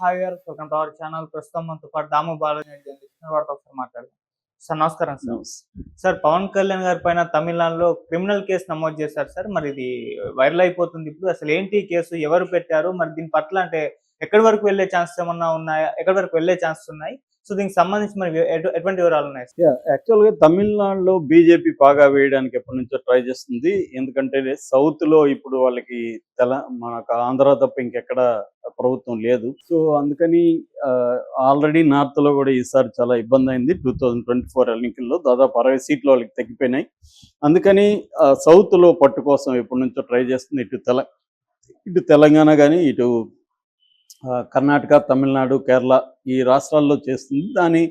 Hi గారు welcome to our channel. ప్రస్తుతం మనతో పాటు దాము బాలాజీ ఒకసారి మాట్లాడదాం. సార్ నమస్కారం సార్. సార్ పవన్ కళ్యాణ్ గారి పైన తమిళనాడులో క్రిమినల్ కేసు నమోదు చేశారు సార్. మరి ఇది వైరల్ అయిపోతుంది ఇప్పుడు. అసలు ఏంటి కేసు? ఎవరు పెట్టారు? మరి దీని పట్ల అంటే ఎక్కడి వరకు వెళ్ళే ఛాన్సెస్ ఏమన్నా ఉన్నాయా? ఎక్కడి వరకు వెళ్ళే ఛాన్సెస్ ఉన్నాయి? సో దీనికి సంబంధించి మరి ఎటువంటి వివరాలు ఉన్నాయి? యాక్చువల్గా తమిళనాడులో బీజేపీ బాగా వేయడానికి ఎప్పటి నుంచో ట్రై చేస్తుంది. ఎందుకంటే సౌత్లో ఇప్పుడు వాళ్ళకి తెల మనకు ఆంధ్ర తప్ప ఇంకెక్కడ ప్రభుత్వం లేదు. సో అందుకని ఆల్రెడీ నార్త్లో కూడా ఈసారి చాలా ఇబ్బంది అయింది. టూ థౌజండ్ ట్వంటీ ఫోర్ ఎన్నికల్లో దాదాపు అరవై సీట్లు వాళ్ళకి తగ్గిపోయినాయి. అందుకని సౌత్లో పట్టు కోసం ఎప్పటి నుంచో ట్రై చేస్తుంది. ఇటు తెల ఇటు తెలంగాణ కానీ ఇటు కర్ణాటక తమిళనాడు కేరళ ఈ రాష్ట్రాల్లో చేస్తుంది. దాని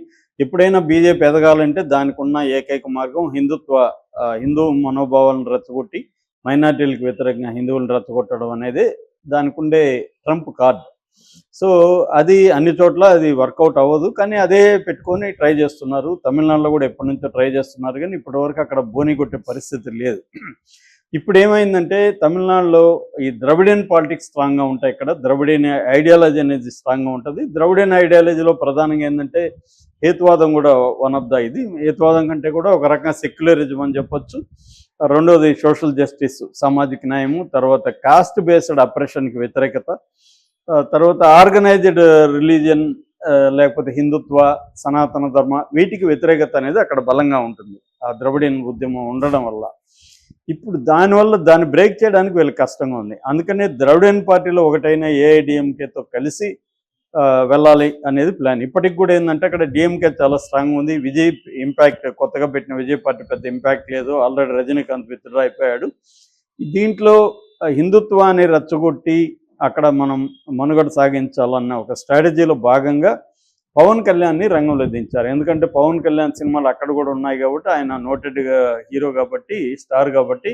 ఎప్పుడైనా బీజేపీ ఎదగాలంటే దానికి ఉన్న ఏకైక మార్గం హిందుత్వ హిందూ మనోభావాలను రెచ్చగొట్టి మైనార్టీలకు వ్యతిరేకంగా హిందువులను రెచ్చగొట్టడం అనేది దానికి ఉండే ట్రంప్ కార్డ్. సో అది అన్ని చోట్ల అది వర్కౌట్ అవ్వదు. కానీ అదే పెట్టుకొని ట్రై చేస్తున్నారు. తమిళనాడులో కూడా ఎప్పటి నుంచో ట్రై చేస్తున్నారు. కానీ ఇప్పటివరకు అక్కడ బోని కొట్టే పరిస్థితి లేదు. ఇప్పుడు ఏమైందంటే తమిళనాడులో ఈ ద్రవిడియన్ పాలిటిక్స్ స్ట్రాంగ్గా ఉంటాయి ఇక్కడ. ద్రవిడియన్ ఐడియాలజీ అనేది స్ట్రాంగ్గా ఉంటుంది. ద్రవిడియన్ ఐడియాలజీలో ప్రధానంగా ఏంటంటే హేతువాదం కూడా వన్ ఆఫ్ ద ఇది. హేతువాదం కంటే కూడా ఒక రకంగా సెక్యులరిజం అని చెప్పొచ్చు. రెండోది సోషల్ జస్టిస్ సామాజిక న్యాయము తర్వాత కాస్ట్ బేస్డ్ అప్రెషన్కి వ్యతిరేకత తర్వాత ఆర్గనైజ్డ్ రిలీజియన్ లేకపోతే హిందుత్వ సనాతన ధర్మ వీటికి వ్యతిరేకత అనేది అక్కడ బలంగా ఉంటుంది. ఆ ద్రవిడియన్ ఉద్యమం ఉండడం వల్ల. ఇప్పుడు దానివల్ల దాన్ని బ్రేక్ చేయడానికి వీళ్ళకి కష్టంగా ఉంది. అందుకనే ద్రవిడియన్ పార్టీలో ఒకటైన ఏఐడిఎంకేతో కలిసి ఆ, వెళ్ళాలి అనేది ప్లాన్. ఇప్పటికి కూడా ఏంటంటే అక్కడ డిఎంకే చాలా స్ట్రాంగ్ ఉంది. విజయ్ ఇంపాక్ట్ కొత్తగా పెట్టిన విజయ్ పార్టీ పెద్ద ఇంపాక్ట్ లేదు. ఆల్రెడీ రజనీకాంత్ విత్డ్రా అయిపోయాడు. దీంట్లో హిందుత్వాన్ని రెచ్చగొట్టి అక్కడ మనం మనుగడ సాగించాలన్న ఒక స్ట్రాటజీలో భాగంగా పవన్ కళ్యాణ్ని రంగంలో దించారు. ఎందుకంటే పవన్ కళ్యాణ్ సినిమాలు అక్కడ కూడా ఉన్నాయి కాబట్టి ఆయన నోటెడ్ హీరో కాబట్టి స్టార్ కాబట్టి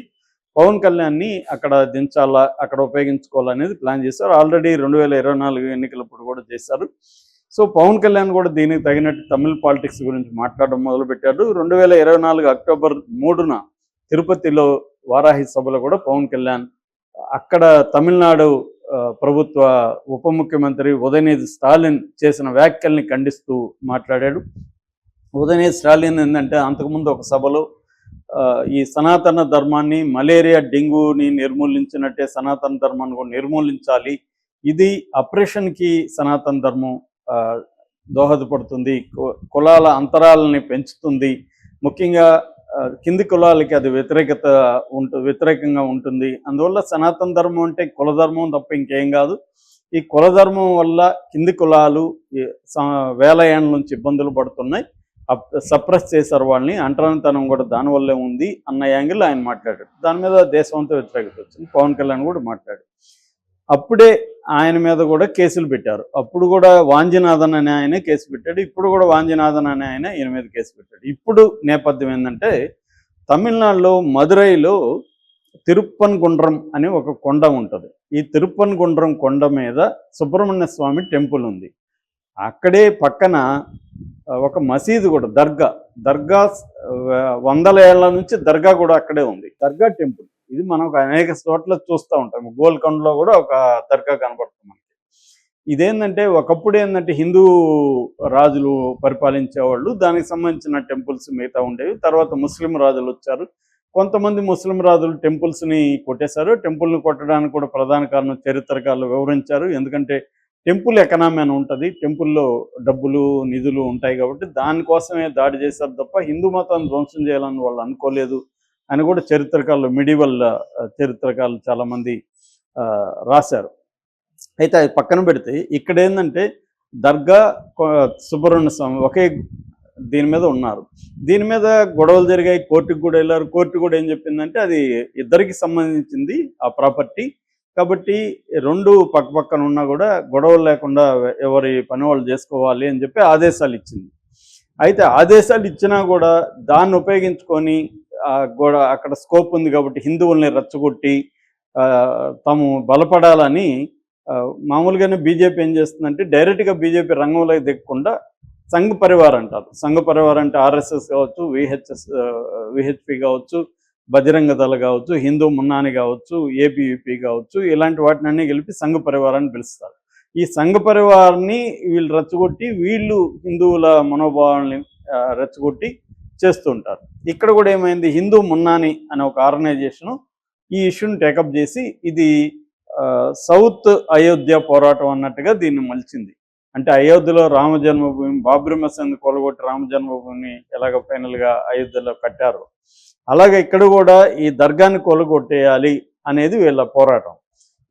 పవన్ కళ్యాణ్ని అక్కడ దించాలా అక్కడ ఉపయోగించుకోవాలనేది ప్లాన్ చేశారు. ఆల్రెడీ రెండు వేల ఇరవై నాలుగు ఎన్నికలప్పుడు కూడా చేశారు. సో పవన్ కళ్యాణ్ కూడా దీనికి తగినట్టు తమిళ పాలిటిక్స్ గురించి మాట్లాడడం మొదలుపెట్టాడు రెండు వేల ఇరవై నాలుగు అక్టోబర్ మూడున తిరుపతిలో వారాహి సభలో కూడా పవన్ కళ్యాణ్ అక్కడ తమిళనాడు ప్రభుత్వ ఉప ముఖ్యమంత్రి ఉదయనిధి స్టాలిన్ చేసిన వ్యాఖ్యల్ని ఖండిస్తూ మాట్లాడాడు. ఉదయనిధి స్టాలిన్ ఏంటంటే అంతకుముందు ఒక సభలో ఈ సనాతన ధర్మాన్ని మలేరియా డెంగ్యూని నిర్మూలించినట్టే సనాతన ధర్మాన్ని కూడా నిర్మూలించాలి. ఇది అప్రెషన్కి సనాతన ధర్మం ఆ, దోహదపడుతుంది. కులాల అంతరాలని పెంచుతుంది. ముఖ్యంగా కింది కులాలకి అది వ్యతిరేకత ఉంటు వ్యతిరేకంగా ఉంటుంది. అందువల్ల సనాతన ధర్మం అంటే కుల ధర్మం తప్ప ఇంకేం కాదు. ఈ కులధర్మం వల్ల కింది కులాలు వేల ఏళ్ళ నుంచి ఇబ్బందులు పడుతున్నాయి. సప్రెస్ చేశారు వాళ్ళని. అంటరానితనం కూడా దానివల్లే ఉంది అన్న యాంగిల్ ఆయన మాట్లాడాడు దాని మీద దేశం అంతా వ్యతిరేకత వచ్చింది. పవన్ కళ్యాణ్ కూడా మాట్లాడాడు అప్పుడే ఆయన మీద కూడా కేసులు పెట్టారు. అప్పుడు కూడా వాంజినాథన్ అనే ఆయన కేసు పెట్టాడు. ఇప్పుడు కూడా వాంజినాథన్ అనే ఆయన ఈయన మీద కేసు పెట్టాడు. ఇప్పుడు నేపథ్యం ఏంటంటే తమిళనాడులో మదురైలో తిరుప్పన్ గుండ్రం అని ఒక కొండ ఉంటుంది. ఈ తిరుప్పన్ గుండ్రం కొండ మీద సుబ్రహ్మణ్య స్వామి టెంపుల్ ఉంది. అక్కడే పక్కన ఒక మసీదు కూడా దర్గా. దర్గా వందల ఏళ్ళ నుంచి దర్గా కూడా అక్కడే ఉంది. దర్గా టెంపుల్. ఇది మనం ఒక అనేక చోట్ల చూస్తూ ఉంటాం. గోల్కొండలో కూడా ఒక దర్గా కనబడుతుంది మనకి. ఇదేంటంటే ఒకప్పుడు ఏంటంటే హిందూ రాజులు పరిపాలించేవాళ్ళు దానికి సంబంధించిన టెంపుల్స్ మిగతా ఉండేవి. తర్వాత ముస్లిం రాజులు వచ్చారు. కొంతమంది ముస్లిం రాజులు టెంపుల్స్ని కొట్టేశారు. టెంపుల్ని కొట్టడానికి కూడా ప్రధాన కారణం చరిత్రకారులు వివరించారు. ఎందుకంటే టెంపుల్ ఎకనామీ అని ఉంటుంది. టెంపుల్లో డబ్బులు నిధులు ఉంటాయి కాబట్టి దానికోసమే దాడి చేశారు తప్ప హిందూ మతాన్ని ధ్వంసం చేయాలని వాళ్ళు అనుకోలేదు. అని కూడా చరిత్రకారులు మిడివల్ చరిత్రకారులు చాలామంది రాశారు. అయితే అది పక్కన పెడితే ఇక్కడ ఏంటంటే దర్గా సుబ్రహ్మణ్య స్వామి ఒకే దీని మీద ఉన్నారు. దీని మీద గొడవలు జరిగాయి కోర్టుకు కూడా వెళ్ళారు. కోర్టు కూడా ఏం చెప్పిందంటే అది ఇద్దరికి సంబంధించింది ఆ ప్రాపర్టీ. కాబట్టి రెండు పక్క పక్కన ఉన్నా కూడా గొడవలు లేకుండా ఎవరి పని వాళ్ళు చేసుకోవాలి అని చెప్పి ఆదేశాలు ఇచ్చింది. అయితే ఆదేశాలు ఇచ్చినా కూడా దాన్ని ఉపయోగించుకొని ఆ గోడ అక్కడ స్కోప్ ఉంది కాబట్టి హిందువుల్ని రెచ్చగొట్టి ఆ, తాము బలపడాలని మామూలుగానే బీజేపీ ఏం చేస్తుందంటే డైరెక్ట్గా బీజేపీ రంగంలోకి దిగకుండా సంఘ పరివార్ అంటారు. సంఘ పరివార్ అంటే ఆర్ఎస్ఎస్ కావచ్చు విహెచ్ఎస్ విహెచ్పి కావచ్చు బజరంగ దళ కావచ్చు హిందూ మున్నాని కావచ్చు ఏపీయూపీ కావచ్చు ఇలాంటి వాటిని అన్ని కలిపి సంఘ పరివారాన్ని పిలుస్తారు. ఈ సంఘ పరివారాన్ని వీళ్ళు రెచ్చగొట్టి వీళ్ళు హిందువుల మనోభావాల్ని రెచ్చగొట్టి చేస్తుంటారు. ఇక్కడ కూడా ఏమైంది? హిందూ మున్నాని అనే ఒక ఆర్గనైజేషన్ ఈ ఇష్యూని టేకప్ చేసి ఇది ఆ, సౌత్ అయోధ్య పోరాటం అన్నట్టుగా దీన్ని మలిచింది. అంటే అయోధ్యలో రామ జన్మభూమి బాబ్రీ మసీద్ కొలగొట్టి రామ జన్మభూమిని ఎలాగ ఫైనల్గా అయోధ్యలో కట్టారు అలాగే ఇక్కడ కూడా ఈ దర్గాని కొలగొట్టేయాలి అనేది వీళ్ళ పోరాటం.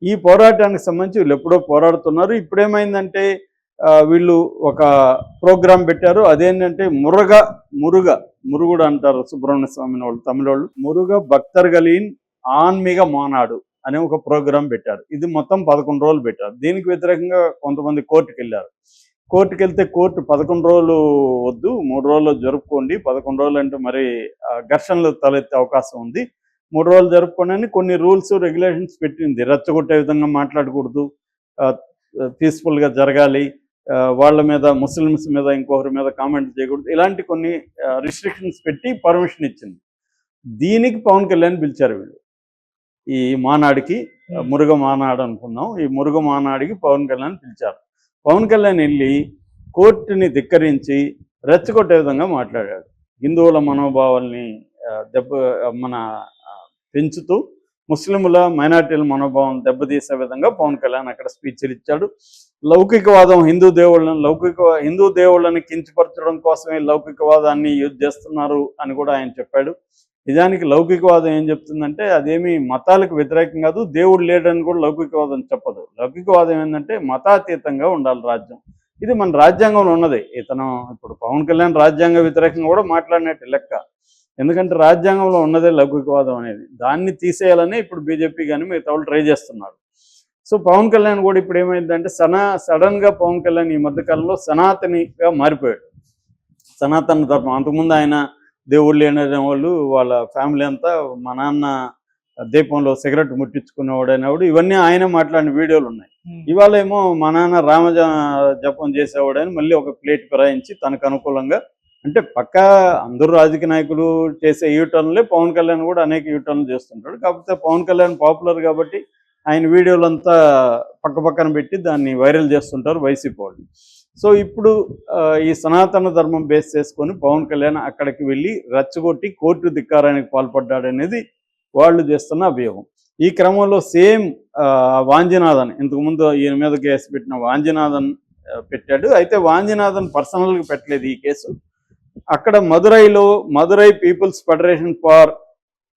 ఈ పోరాటానికి సంబంధించి వీళ్ళు ఎప్పుడో పోరాడుతున్నారు. ఇప్పుడేమైందంటే ఆ, వీళ్ళు ఒక ప్రోగ్రాం పెట్టారు. అదేంటంటే మురగ మురుగ మురుగుడు అంటారు సుబ్రహ్మణ్య స్వామిని వాళ్ళు తమిళ వాళ్ళు మురుగ భక్తర్గలీన్ ఆన్మీగ మానాడు అనే ఒక ప్రోగ్రాం పెట్టారు. ఇది మొత్తం పదకొండు రోజులు పెట్టారు. దీనికి వ్యతిరేకంగా కొంతమంది కోర్టుకు వెళ్ళారు కోర్టుకు వెళ్తే కోర్టు పదకొండు రోజులు వద్దు మూడు రోజులు జరుపుకోండి. పదకొండు రోజులు అంటే మరి ఘర్షణలు తలెత్తే అవకాశం ఉంది. మూడు రోజులు జరుపుకోండి కొన్ని రూల్స్ రెగ్యులేషన్స్ పెట్టింది. రెచ్చగొట్టే విధంగా మాట్లాడకూడదు. పీస్ఫుల్గా జరగాలి. వాళ్ళ మీద ముస్లిమ్స్ మీద ఇంకొకరి మీద కామెంట్ చేయకూడదు. ఇలాంటి కొన్ని రిస్ట్రిక్షన్స్ పెట్టి పర్మిషన్ ఇచ్చింది. దీనికి పవన్ కళ్యాణ్ పిలిచారు వీళ్ళు. ఈ మానాడికి మురుగ మానాడు అనుకుందాం ఈ మురుగ మానాడికి పవన్ కళ్యాణ్ పిలిచారు. పవన్ కళ్యాణ్ వెళ్ళి కోర్టుని ధిక్కరించి రెచ్చగొట్టే విధంగా మాట్లాడాడు. హిందువుల మనోభావాల్ని దెబ్బ మన పెంచుతూ ముస్లింల మైనార్టీల మనోభావం దెబ్బతీసే విధంగా పవన్ కళ్యాణ్ అక్కడ స్పీచ్లు ఇచ్చాడు. లౌకికవాదం హిందూ దేవుళ్ళని లౌకిక హిందూ దేవుళ్ళని కించపరచడం కోసమే లౌకికవాదాన్ని యూజ్ చేస్తున్నారు అని కూడా ఆయన చెప్పాడు. నిజానికి లౌకికవాదం ఏం చెప్తుందంటే అదేమి మతాలకు వ్యతిరేకం కాదు దేవుడు లేడని కూడా లౌకికవాదం చెప్పదు. లౌకికవాదం ఏంటంటే మతాతీతంగా ఉండాలి రాజ్యం. ఇది మన రాజ్యాంగంలో ఉన్నది. ఇతను ఇప్పుడు పవన్ కళ్యాణ్ రాజ్యాంగ వ్యతిరేకంగా కూడా మాట్లాడినట్టు లెక్క. ఎందుకంటే రాజ్యాంగంలో ఉన్నదే లౌకికవాదం అనేది. దాన్ని తీసేయాలని ఇప్పుడు బీజేపీ కానీ మిగతా వాళ్ళు ట్రై చేస్తున్నారు. సో పవన్ కళ్యాణ్ కూడా ఇప్పుడు ఏమైందంటే సనా సడన్గా పవన్ కళ్యాణ్ ఈ మధ్యకాలంలో సనాతనిగా మారిపోయాడు. సనాతన ధర్మం. అంతకుముందు ఆయన దేవుళ్ళు లేని వాళ్ళు వాళ్ళ ఫ్యామిలీ అంతా మా నాన్న దీపంలో సిగరెట్ ముట్టించుకునేవాడు అనేవాడు ఇవన్నీ ఆయన మాట్లాడిన వీడియోలు ఉన్నాయి. ఇవాళ ఏమో మా నాన్న రామ జ- జపం చేసేవాడని మళ్ళీ ఒక ప్లేట్ ఫిరాయించి తనకు అనుకూలంగా అంటే పక్కా అందరూ రాజకీయ నాయకులు చేసే యూటర్న్లే పవన్ కళ్యాణ్ కూడా అనేక యూటర్న్లు చేస్తుంటాడు. కాకపోతే పవన్ కళ్యాణ్ పాపులర్ కాబట్టి ఆయన వీడియోలంతా పక్క పక్కన పెట్టి దాన్ని వైరల్ చేస్తుంటారు వైసీపీ వాళ్ళు. సో ఇప్పుడు ఈ సనాతన ధర్మం బేస్ చేసుకొని పవన్ కళ్యాణ్ అక్కడికి వెళ్ళి రచ్చగొట్టి కోర్టు ధిక్కారానికి పాల్పడ్డాడనేది వాళ్ళు చేస్తున్న అభియోగం. ఈ క్రమంలో సేమ్ వాంజనాథన్ ఇంతకుముందు ఈయన మీద కేసు పెట్టిన వాంజనాథన్ పెట్టాడు. అయితే వాంజనాథన్ పర్సనల్గా పెట్టలేదు ఈ కేసు. అక్కడ మదురైలో Madurai people's federation for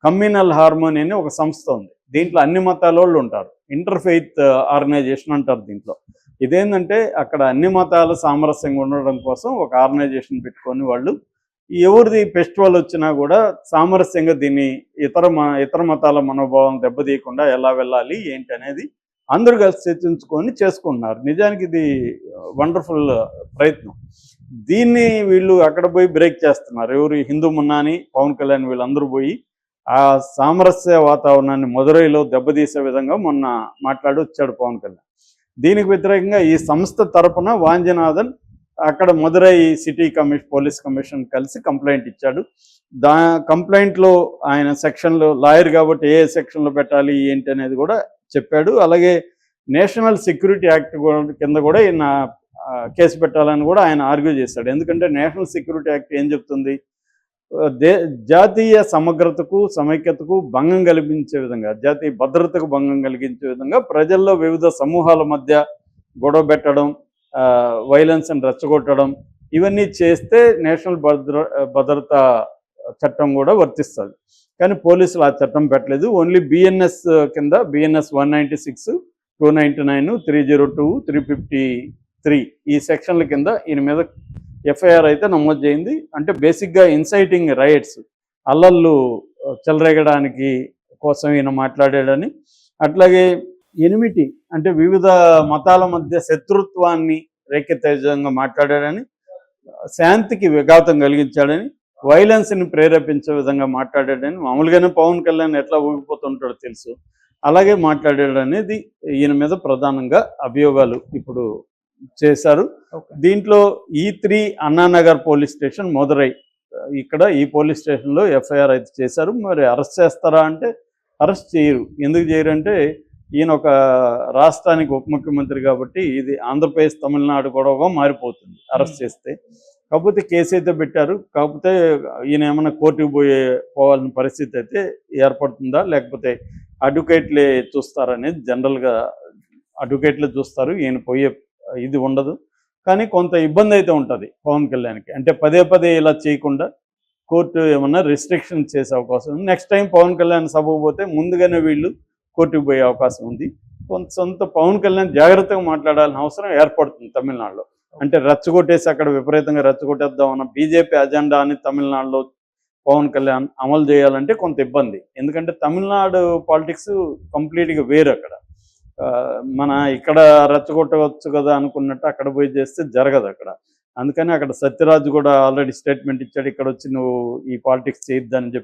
communal harmony అని ఒక సంస్థ ఉంది. దీంట్లో అన్ని మతాల వాళ్ళు ఉంటారు. ఇంటర్ఫెయిత్ ఆర్గనైజేషన్ అంటారు దీంట్లో. ఇదేంటంటే అక్కడ అన్ని మతాలు సామరస్యంగా ఉండడం కోసం ఒక ఆర్గనైజేషన్ పెట్టుకొని వాళ్ళు ఎవరిది ఫెస్టివల్ వచ్చినా కూడా సామరస్యంగా దీన్ని ఇతర మ- ఇతర మతాల మనోభావం దెబ్బతీయకుండా ఎలా వెళ్ళాలి ఏంటి అనేది అందరూ కలిసి చర్చించుకొని చేసుకుంటున్నారు. నిజానికి ఇది వండర్ఫుల్ ప్రయత్నం. దీన్ని వీళ్ళు అక్కడ పోయి బ్రేక్ చేస్తున్నారు. ఎవరు హిందూ మున్నాని పవన్ కళ్యాణ్ వీళ్ళందరూ పోయి ఆ సామరస్య వాతావరణాన్ని మదురైలో దెబ్బతీసే విధంగా మొన్న మాట్లాడి వచ్చాడు పవన్ కళ్యాణ్. దీనికి వ్యతిరేకంగా ఈ సంస్థ తరపున వాంజనాథన్ అక్కడ Madurai city commission police commission కలిసి కంప్లైంట్ ఇచ్చాడు. దా కంప్లైంట్లో ఆయన సెక్షన్లో లాయర్ కాబట్టి ఏ సెక్షన్లో పెట్టాలి ఏంటి అనేది కూడా చెప్పాడు. అలాగే నేషనల్ సెక్యూరిటీ యాక్ట్ కింద కూడా ఈయన కేసు పెట్టాలని కూడా ఆయన ఆర్గ్యూ చేశాడు. ఎందుకంటే నేషనల్ సెక్యూరిటీ యాక్ట్ ఏం చెప్తుంది? దే జాతీయ సమగ్రతకు సమైక్యతకు భంగం కల్పించే విధంగా జాతీయ భద్రతకు భంగం కలిగించే విధంగా ప్రజల్లో వివిధ సమూహాల మధ్య గొడవ పెట్టడం వైలెన్స్ని రెచ్చగొట్టడం ఇవన్నీ చేస్తే నేషనల్ భద్ర భద్రత చట్టం కూడా వర్తిస్తుంది. కానీ పోలీసులు ఆ చట్టం పెట్టలేదు. ఓన్లీ బిఎన్ఎస్ కింద BNS one ninety six two ninety nine three zero two three fifty three ఈ సెక్షన్ల కింద ఈయన మీద ఎఫ్ఐఆర్ అయితే నమోదు చేయింది. అంటే బేసిక్గా ఇన్సైటింగ్ రైట్స్ అల్లర్లు చెలరేగడానికి కోసం ఈయన మాట్లాడాడని. అట్లాగే ఎనిమిటి అంటే వివిధ మతాల మధ్య శత్రుత్వాన్ని రేఖతేజంగా మాట్లాడాడని శాంతికి విఘాతం కలిగించాడని వైలెన్స్ని ప్రేరేపించే విధంగా మాట్లాడాడని మామూలుగానే పవన్ కళ్యాణ్ ఎట్లా ఊగిపోతుంటాడో తెలుసు. అలాగే మాట్లాడాడు అనేది ఈయన మీద ప్రధానంగా అభియోగాలు ఇప్పుడు చేశారు. దీంట్లో ఈ three Anna Nagar police station Madurai ఇక్కడ ఈ పోలీస్ స్టేషన్లో ఎఫ్ఐఆర్ అయితే చేశారు. మరి అరెస్ట్ చేస్తారా అంటే అరెస్ట్ చేయరు. ఎందుకు చేయరు అంటే ఈయన ఒక రాష్ట్రానికి ఉప ముఖ్యమంత్రి కాబట్టి ఇది ఆంధ్రప్రదేశ్ తమిళనాడు గొడవగా మారిపోతుంది అరెస్ట్ చేస్తే. కాకపోతే కేసు అయితే పెట్టారు. కాకపోతే ఈయన ఏమైనా కోర్టుకు పోయే పోవాల్సిన పరిస్థితి అయితే ఏర్పడుతుందా? లేకపోతే అడ్వకేట్లే చూస్తారనేది జనరల్గా అడ్వకేట్లే చూస్తారు. ఈయన పోయే ఇది ఉండదు. కానీ కొంత ఇబ్బంది అయితే ఉంటుంది పవన్ కళ్యాణ్కి. అంటే పదే పదే ఇలా చేయకుండా కోర్టు ఏమన్నా రిస్ట్రిక్షన్ చేసే అవకాశం ఉంది. నెక్స్ట్ టైం పవన్ కళ్యాణ్ సభకు పోతే ముందుగానే వీళ్ళు కోర్టుకు పోయే అవకాశం ఉంది. కొంత సొంత పవన్ కళ్యాణ్ జాగ్రత్తగా మాట్లాడాల్సిన అవసరం ఏర్పడుతుంది తమిళనాడులో. అంటే రచ్చగొట్టేసి అక్కడ విపరీతంగా రచ్చగొట్టేద్దామన్న బీజేపీ అజెండా అని తమిళనాడులో పవన్ కళ్యాణ్ అమలు చేయాలంటే కొంత ఇబ్బంది. ఎందుకంటే తమిళనాడు పాలిటిక్స్ కంప్లీట్గా వేరు అక్కడ. మన ఇక్కడ రెచ్చగొట్టవచ్చు కదా అనుకున్నట్టు అక్కడ పోయి చేస్తే జరగదు అక్కడ. అందుకని అక్కడ సత్యరాజు కూడా ఆల్రెడీ స్టేట్మెంట్ ఇచ్చాడు ఇక్కడ వచ్చి నువ్వు ఈ పాలిటిక్స్ చేయొద్దని చెప్పి